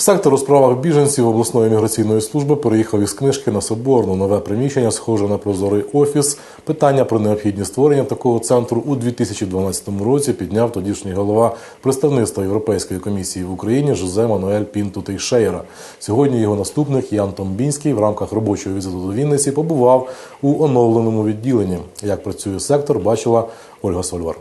Сектор у справах біженців обласної міграційної служби переїхав із книжки на Соборну. Нове приміщення, схоже на прозорий офіс. Питання про необхідність створення такого центру у 2012 році підняв тодішній голова представництва Європейської комісії в Україні Жозе Мануель Пінту Тейшейра. Сьогодні його наступник Ян Томбінський в рамках робочого візиту до Вінниці побував у оновленому відділенні. Як працює сектор, бачила Ольга Сольвар.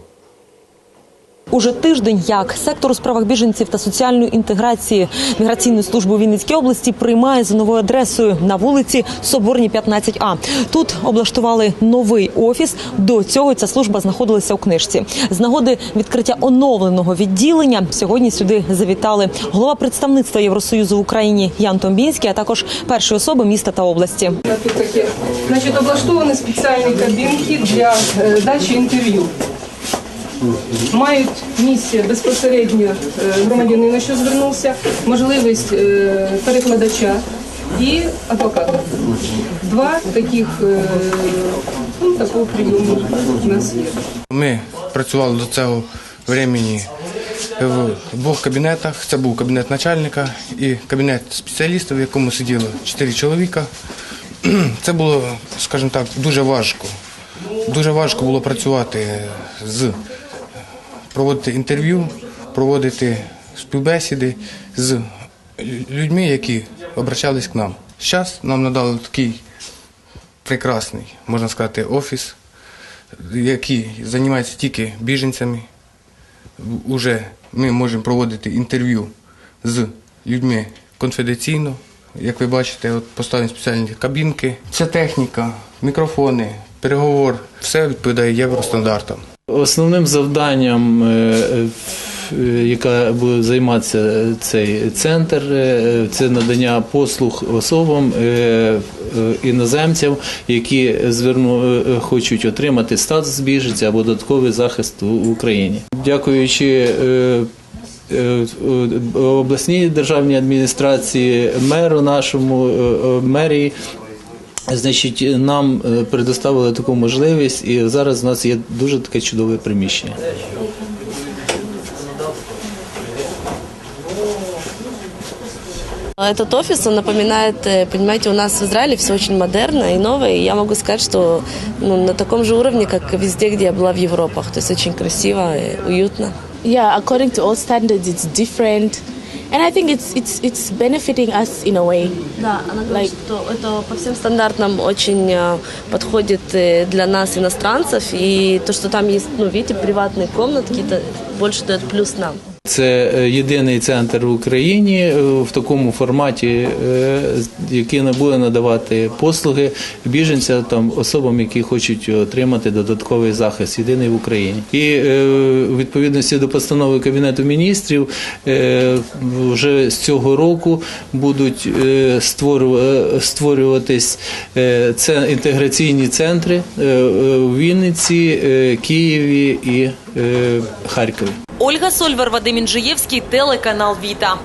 Уже тиждень як сектор у справах біженців та соціальної інтеграції міграційної служби у Вінницькій області приймає за новою адресою на вулиці Соборній 15А. Тут облаштували новий офіс. До цього ця служба знаходилася у книжці. З нагоди відкриття оновленого відділення сьогодні сюди завітали голова представництва Євросоюзу в Україні Ян Томбінський, а також перші особи міста та області. Тут таке. Значить, облаштовані спеціальні кабінки для е, дачі інтерв'ю. Мають місце безпосередньо е, громадянина, що звернувся, можливість е, перекладача і адвоката. Два таких е, ну, прийому у нас є. Ми працювали до цього времени в двох кабінетах. Це був кабінет начальника і кабінет спеціаліста, в якому сиділо чотири чоловіка. Це було, скажімо так, дуже важко. Дуже важко було працювати з проводити інтерв'ю, проводити співбесіди з людьми, які обращались к нам. Зараз нам надали такий прекрасний, можна сказати, офіс, який займається тільки біженцями. Уже ми можемо проводити інтерв'ю з людьми конфіденційно. Як ви бачите, от поставлені спеціальні кабінки. Вся техніка, мікрофони, переговор, все відповідає євростандартам. Основним завданням, е, е, яка буде займатися цей центр, е, це надання послуг особам іноземцям, які зверну хочуть отримати статус біженця або додатковий захист в Україні. Дякуючи. обласній державній адміністрації, меру нашому, мерії, Значить, нам е, предоставили таку можливість, і зараз у нас є дуже таке чудове приміщення. Этот офис, он напоминает, э, понимаете, у нас в Израиле все очень модерно и новое. И я могу сказать, что ну, на таком же уровне, как везде, где я была в Европах. То есть очень красиво и уютно. yeah, according to all standards, it's different, and I think it's it's it's benefiting us in a way. Да, она говорит, что это по всем стандартам очень э, подходит э, для нас, иностранцев. И то, что там есть, ну, видите, приватные комнатки, это больше дает плюс нам. Це е, єдиний центр в Україні е, в такому форматі, е, який не буде надавати послуги біженцям там особам, які хочуть отримати додатковий захист. Єдиний в Україні. І у відповідності до постанови кабінету міністрів вже з цього року будуть створюватись це інтеграційні центри в Вінниці, Києві і Харкові. Ольга Сольвер, Вадим Інжиєвський, телеканал Віта.